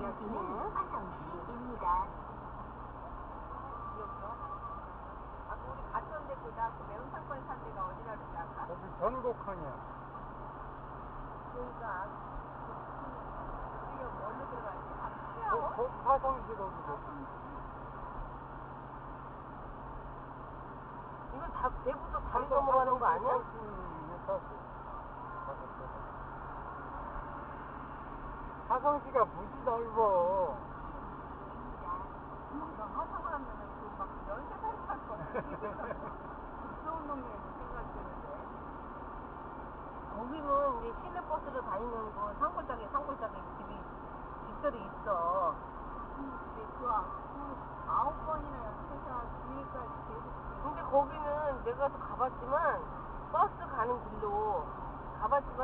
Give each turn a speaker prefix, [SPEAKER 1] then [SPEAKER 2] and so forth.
[SPEAKER 1] 여기는 화성시입니다.
[SPEAKER 2] 아까 우리 갔던 데 보다 그 매운 사건 산 데가 어디라 그러지 아까?
[SPEAKER 3] 거기 전곡항이야.
[SPEAKER 2] 그러니까 우리가 뭘로 들어가지?
[SPEAKER 3] 거, 화성시 거기.
[SPEAKER 1] 이건 다 대구도 다리 넘어가는 거 아니야?
[SPEAKER 3] 화성시가 무지 넓어.
[SPEAKER 1] 거기는 이제 시내 버스로 다니면서 산골짜기 산골짜기 집이 집들이 있어.
[SPEAKER 2] 근데 그, 아- 그 아홉 번이나 연세사 뒤에까지 계속
[SPEAKER 1] 근데 거기는 내가 또 가봤지만 버스 가는 길로 가봤지만